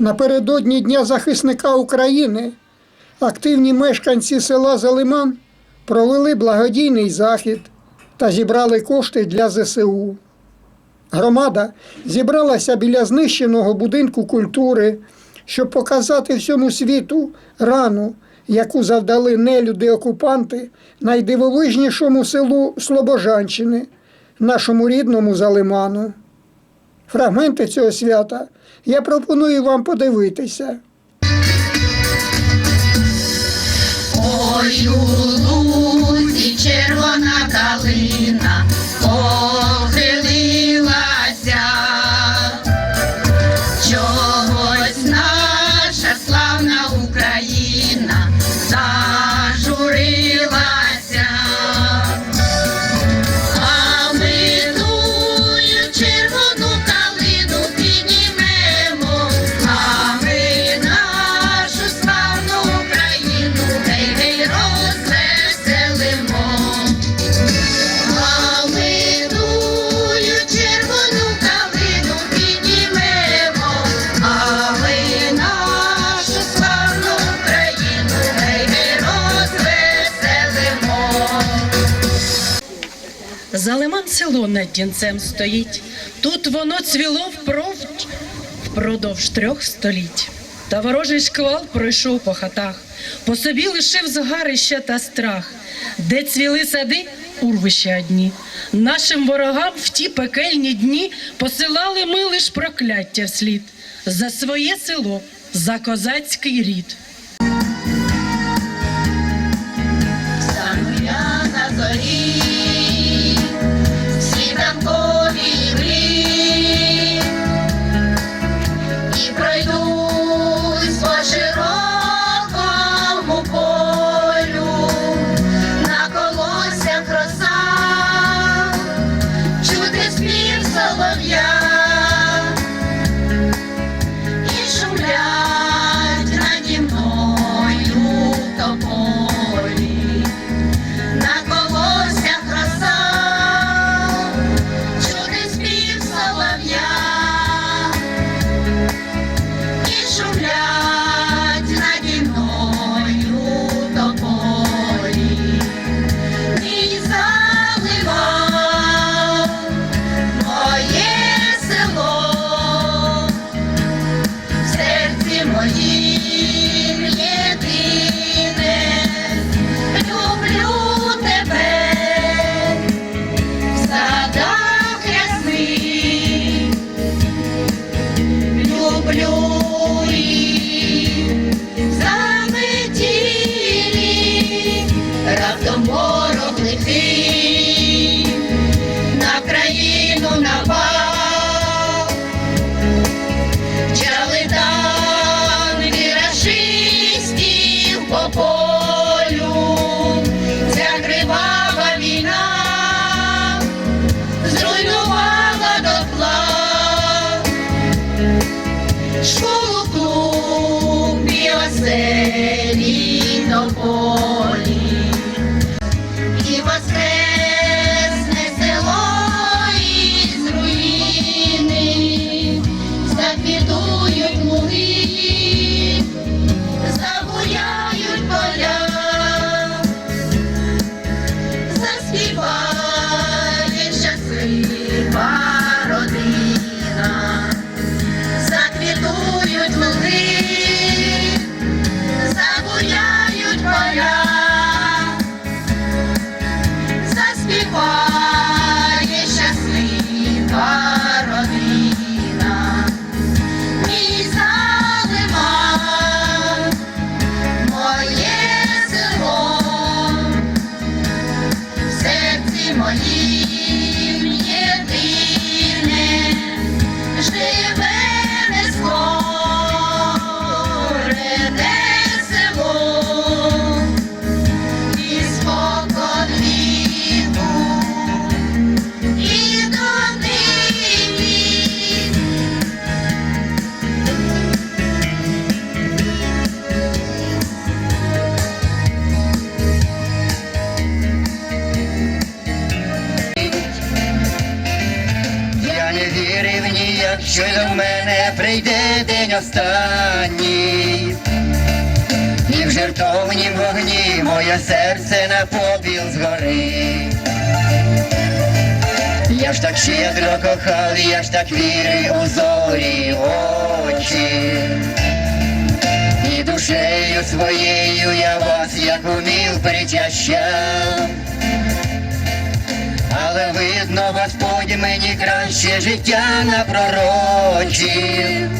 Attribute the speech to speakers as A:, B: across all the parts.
A: Напередодні Дня захисника України активні мешканці села Залиман провели благодійний захід та зібрали кошти для ЗСУ. Громада зібралася біля знищеного будинку культури, щоб показати всьому світу рану, яку завдали нелюди-окупанти найдивовижнішому селу Слобожанщини, нашому рідному Залиману. Фрагменти цього свята я пропоную вам подивитися.
B: Ой, у червона калина
C: село над Дінцем стоїть. Тут воно цвіло впров- впродовж трьох століть. Та ворожий шквал пройшов по хатах, по собі лишив згарища та страх, де цвіли сади, урвища одні. Нашим ворогам в ті пекельні дні посилали ми лиш прокляття вслід за своє село, за козацький рід.
B: Раптом ворог лихий, на країну напав. Чали танки рашистів по полю, ця кривава війна зруйнувала дотла школу клуб і
D: останній. І в жертовнім вогні моє серце на попіл згорить. Я ж так щедро кохав, я ж так вірив у зорі очі. І душею своєю я вас, як умів, причащав. Але видно, Господь мені краще життя напророчив.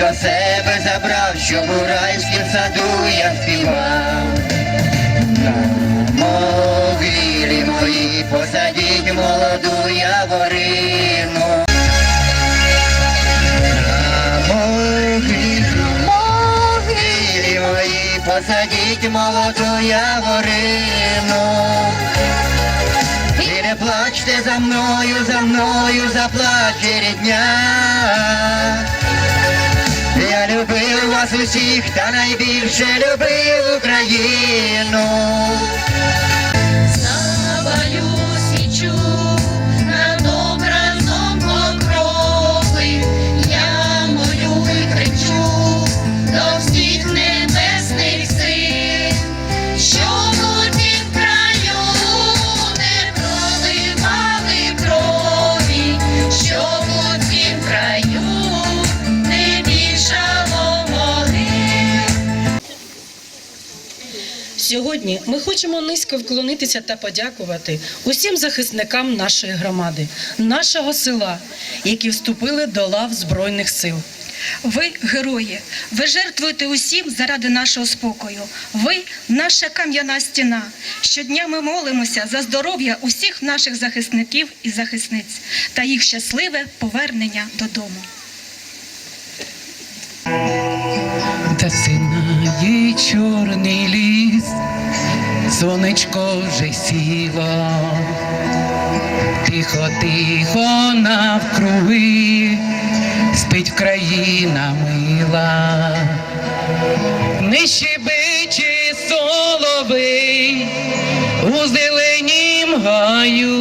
D: До себе забрав, щоб у райськім саду я співав. Могилі мої посадіть молоду яворину. Посадіть молоду яворину. І не плачте за мною, за мною заплаче рідня. Любив вас усіх, та найбільше любив Україну.
C: Хочемо низько вклонитися та подякувати усім захисникам нашої громади, нашого села, які вступили до лав Збройних сил.
E: Ви герої, ви жертвуєте усім заради нашого спокою. Ви наша кам'яна стіна. Щодня ми молимося за здоров'я усіх наших захисників і захисниць та їх щасливе повернення додому.
F: Та синає чорний ліс, сонечко вже сіло, тихо, тихо навкруги, спить країна мила, не щебече соловей. У зеленім гаю,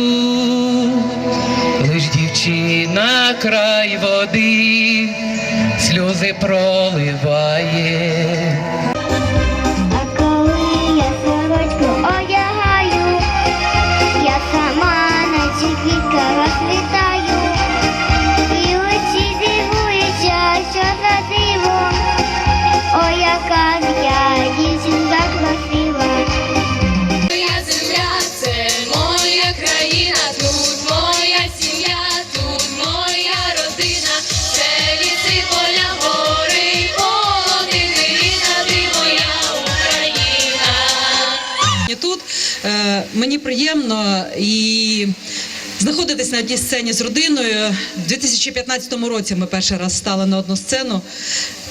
F: лиш дівчина край води, сльози проливає.
G: Мені приємно і знаходитись на одній сцені з родиною. У 2015 році ми перший раз стали на одну сцену.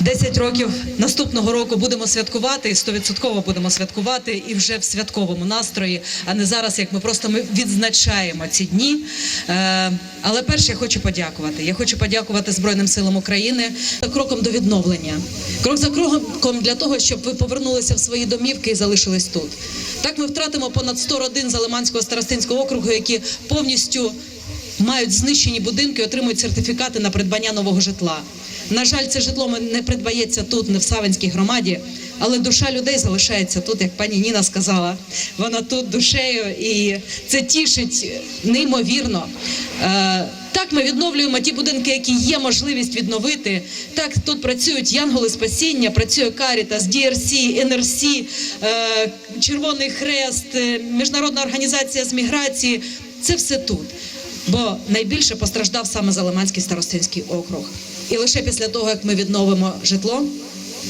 G: 10 років наступного року будемо святкувати, і 100% будемо святкувати і вже в святковому настрої, а не зараз, як ми просто ми відзначаємо ці дні. Е, але перше я хочу подякувати. Я хочу подякувати Збройним силам України за кроком до відновлення. Крок за кроком для того, щоб ви повернулися в свої домівки і залишились тут. Так ми втратимо понад 100 родин Залиманського старостинського округу, які повністю мають знищені будинки, отримують сертифікати на придбання нового житла. На жаль, це житло не придбається тут, не в Савинській громаді, але душа людей залишається тут, як пані Ніна сказала. Вона тут душею, і це тішить неймовірно. Е, Так, ми відновлюємо ті будинки, які є можливість відновити. Так, тут працюють Янголи Спасіння, працює Карітас, DRC, NRC, е, Червоний Хрест, е, Міжнародна організація з міграції. Це все тут. Бо найбільше постраждав саме Залиманський старостинський округ. І лише після того, як ми відновимо житло,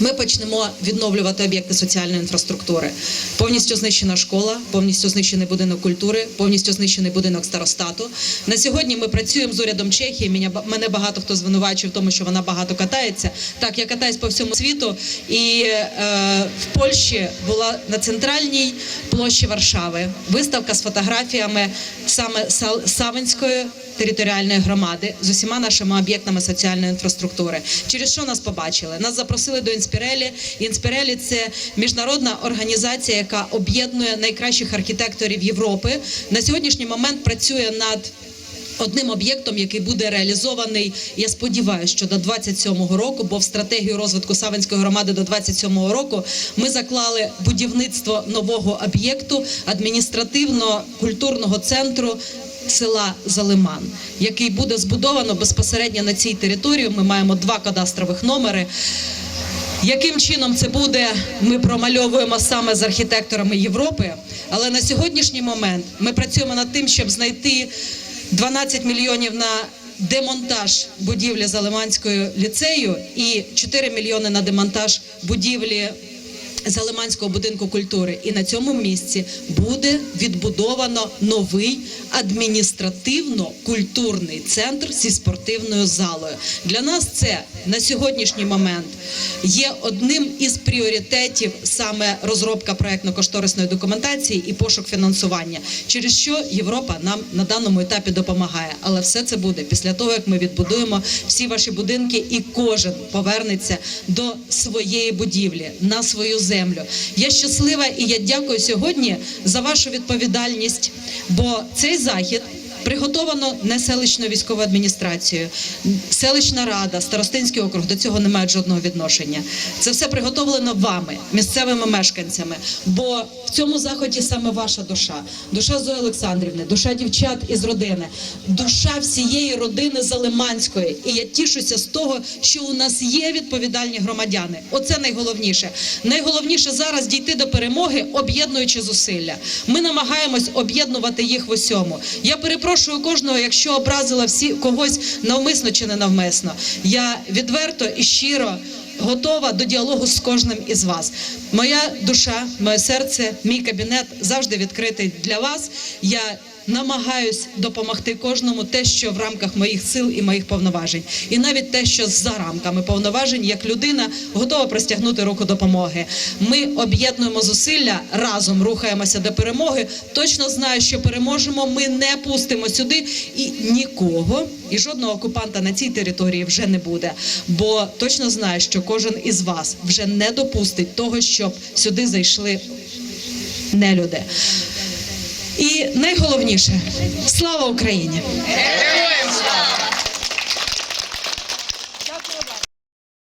G: ми почнемо відновлювати об'єкти соціальної інфраструктури. Повністю знищена школа, повністю знищений будинок культури, повністю знищений будинок старостату. На сьогодні ми працюємо з урядом Чехії. Мене, багато хто звинувачує в тому, що вона багато катається. Так, я катаюсь по всьому світу, і е, в Польщі була на центральній площі Варшави виставка з фотографіями саме Савинської територіальної громади з усіма нашими об'єктами соціальної інфраструктури. Через що нас побачили? Нас запросили до Інспірелі. Інспірелі це міжнародна організація, яка об'єднує найкращих архітекторів Європи. На сьогоднішній момент працює над одним об'єктом, який буде реалізований, я сподіваюся, що до 27-го року, бо в стратегію розвитку Савинської громади до 27-го року ми заклали будівництво нового об'єкту адміністративно-культурного центру. Села Залиман, який буде збудовано безпосередньо на цій території. Ми маємо два кадастрових номери. Яким чином це буде, ми промальовуємо саме з архітекторами Європи. Але на сьогоднішній момент ми працюємо над тим, щоб знайти 12 мільйонів на демонтаж будівлі Залиманської ліцею і 4 мільйони на демонтаж будівлі Залиманського будинку культури. І на цьому місці буде відбудовано новий адміністративно-культурний центр зі спортивною залою. Для нас це на сьогоднішній момент є одним із пріоритетів саме розробка проектно-кошторисної документації і пошук фінансування, через що Європа нам на даному етапі допомагає. Але все це буде після того, як ми відбудуємо всі ваші будинки, і кожен повернеться до своєї будівлі на свою землю. Я щаслива і я дякую сьогодні за вашу відповідальність, бо цей захід. Приготовано не селищною військовою адміністрацією, селищна рада, старостинський округ до цього не мають жодного відношення. Це все приготовлено вами, місцевими мешканцями. Бо в цьому заході саме ваша душа, душа Зої Олександрівни, душа дівчат із родини, душа всієї родини Залиманської. І я тішуся з того, що у нас є відповідальні громадяни. Оце найголовніше. Найголовніше зараз дійти до перемоги, об'єднуючи зусилля. Ми намагаємось об'єднувати їх в усьому. Я перепрошую кожного, якщо образила всі когось навмисно чи не навмисно. Я відверто і щиро. Готова до діалогу з кожним із вас. Моя душа, моє серце, мій кабінет завжди відкритий для вас. Я намагаюсь допомогти кожному те, що в рамках моїх сил і моїх повноважень, і навіть те, що за рамками повноважень, як людина готова простягнути руку допомоги. Ми об'єднуємо зусилля разом рухаємося до перемоги. Точно знаю, що переможемо. Ми не пустимо сюди і нікого, і жодного окупанта на цій території вже не буде. Бо точно знаю, що кожен із вас вже не допустить того, щоб сюди зайшли нелюди. І найголовніше слава Україні!
D: Героям слава!